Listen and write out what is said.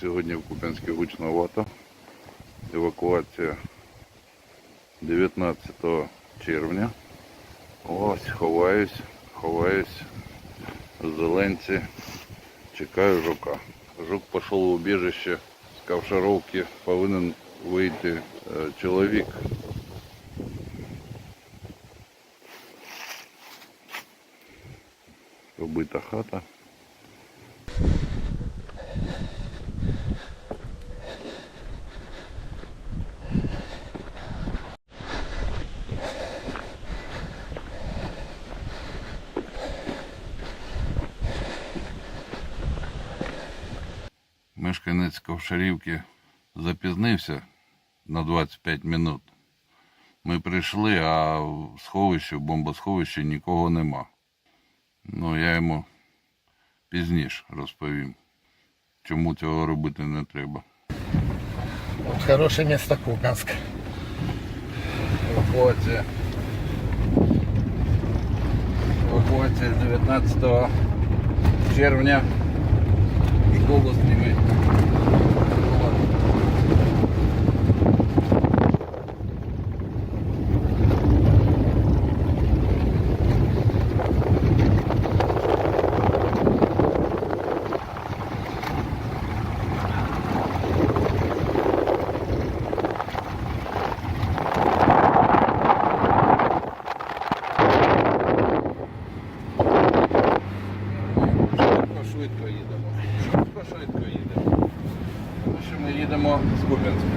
Сьогодні в Куп'янській гучновато. Евакуація 19 червня. Ось ховаюсь, ховаюсь зеленці. Чекаю жука. Жук пішов в убіжище з ковшаровки. Повинен вийти е, чоловік. Побита хата. Мешканець Ковшарівки запізнився на 25 минут. Ми прийшли, а в сховищі, в бомбосховищі нікого нема. Ну, я йому пізніше розповім, чому цього робити не треба. Вот хорошее место Купянск. Евакуація. Евакуація 19 червня. Школу зніми. швидко їдемо. Швидко, швидко їдемо. Тому що ми їдемо з Куп'янська.